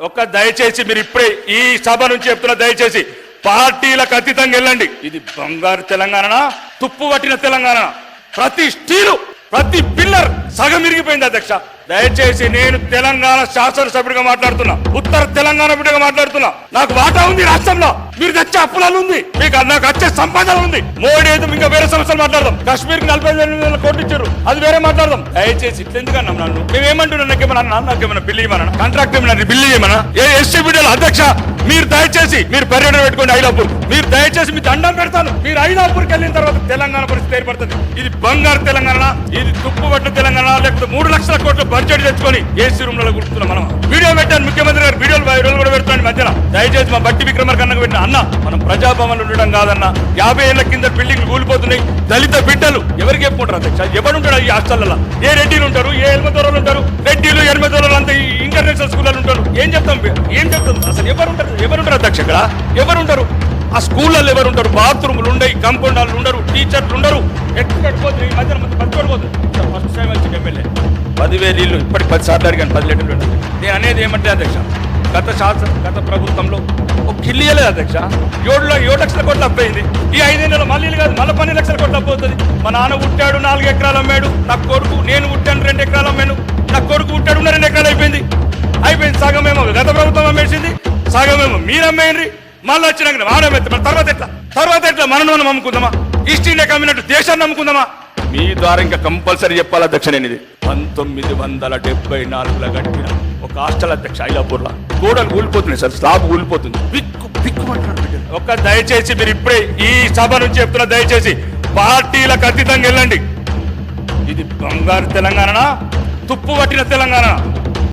ఒక దయచేసి మీరు ఇప్పుడే ఈ సభ నుంచి చెప్తున్న దయచేసి పార్టీలకు అతీతంగా వెళ్ళండి. ఇది బంగారు తెలంగాణ తుప్పు పట్టిన తెలంగాణ ప్రతి స్టీలు ప్రతి పిల్లర్ సగం ఇరిగిపోయింది అధ్యక్ష. దయచేసి నేను తెలంగాణ శాసనసభ్యుడిగా మాట్లాడుతున్నా. ఉత్తర తెలంగాణ బిడ్డగా మాట్లాడుతున్నా. నాకు వాటా ఉంది రాష్ట్రంలో. మీరు తెచ్చే ఉంది మీకు నాకు వచ్చే సంపాదన ఉంది మోడీ అయితే ఇంకా వేరే సమస్యలు మాట్లాడదాం. కాశ్మీర్కి నలభై ఐదు వేల కోట్లు ఇచ్చారు. అది వేరే మాట్లాడదాం. దయచేసి ఇట్లా ఎందుకు అన్నాం నన్ను మేమేమంటున్నాం నాకేమన్నా నాకేమన్నా బిల్లు ఇవ్వమన్నా కాంట్రాక్ట్ ఏమన్నా బిల్లు ఇవ్వమన్నా ఏ ఎస్సీ అధ్యక్ష మీరు దయచేసి మీరు పర్యటన పెట్టుకోండి ఐలాపూర్. మీరు దయచేసి మీ దండం పెడతాను. మీరు ఐలాపూర్కి వెళ్ళిన తర్వాత తెలంగాణ పరిస్థితి ఏర్పడుతుంది. ఇది బంగారు తెలంగాణ ఇది తుప్పు పట్టిన తెలంగాణ లేకపోతే మూడు లక్షల కోట్ల బడ్జెట్ తెచ్చుకొని ఏసీ రూమ్లో కూర్చున్నాం మనం వీడియో పెట్టాను ముఖ్యమంత్రి దయచేసి మా బట్టి విక్రమర్ కన్నకు పెట్టిన అన్న మనం ప్రజాభవన్లో ఉండడం కాదన్న యాభై ఏళ్ళ కింద బిల్డింగ్ కూలిపోతున్నాయి దళిత బిడ్డలు ఎవరికి చెప్పుకుంటారు అధ్యక్ష? ఎవరు ఉంటాడు ఈ హాస్టల్లో ఏ రెడ్డిలు ఉంటారు? ఏ ఎనిమిదోళ్ళు ఉంటారు? రెడ్డిలు ఎనిమిదోళ్ళు అంతా ఈ ఇంటర్నేషనల్ స్కూల్లో ఉంటారు. ఏం చెప్తాం ఏం చెప్తాం? అసలు ఎవరు ఉంటారు ఎవరు ఉంటారు అధ్యక్ష ఇక్కడ? ఎవరు ఉంటారు ఆ స్కూళ్ళల్లో ఎవరు ఉంటారు బాత్రూమ్లు ఉండయి కంపౌండర్లు ఉండరు టీచర్లు ఉండరు. ఎక్కడ పోతుంది ఈ మధ్యన పట్టుకోడిపోతుంది ఫస్ట్ టైం వచ్చింది ఎమ్మెల్యే. పదివేలు ఇల్లు ఇప్పటికి పది సార్లు అడిగాను పది లీటర్లు నేను అనేది ఏమంటే అధ్యక్ష గత శాసన గత ప్రభుత్వంలో ఒక కిల్లియలేదు అధ్యక్ష. ఏడులో ఏడు లక్షల కోట్లు అప్పయింది. ఈ ఐదేళ్ళలో మళ్ళీ కాదు మళ్ళీ పన్నెండు లక్షల కోట్లు అప్పవుతుంది. మా నాన్న పుట్టాడు నాలుగు ఎకరాలు అమ్మాడు నా కొడుకు నేను పుట్టాను రెండు ఎకరాలు అమ్మాను నా కొడుకు పుట్టాడు రెండు ఎకరాలు అయిపోయింది. అయిపోయింది సగమేమో గత ప్రభుత్వం అమ్మేసింది సగమేమో మీరు అమ్మేయండి. మళ్ళీ వచ్చినాక వాడమెత్త తర్వాత ఎట్లా? తర్వాత ఎట్లా? మనం మనం అమ్ముకుందామా ఈస్ట్ ఇండియా కమ్యూనిటీ దేశాన్ని అమ్ముకుందామా మీ ద్వారా ఇంకా కంపల్సరీ చెప్పాలి అధ్యక్ష నేను ఇది పంతొమ్మిది వందల డెబ్బై నాలుగులో కట్టిన ఒక హాస్టల్ అధ్యక్ష ఐలాపూర్లో. గోడలు కూలిపోతున్నాయి సార్ స్లాబ్ కూలిపోతుంది పిక్కు పిక్కు అంటున్నారు. ఒక్క దయచేసి మీరు ఇప్పుడే ఈ సభ నుంచి చెప్తున్న దయచేసి పార్టీలకు అతీతంగా వెళ్ళండి. ఇది బంగారు తెలంగాణ తుప్పు పట్టిన తెలంగాణ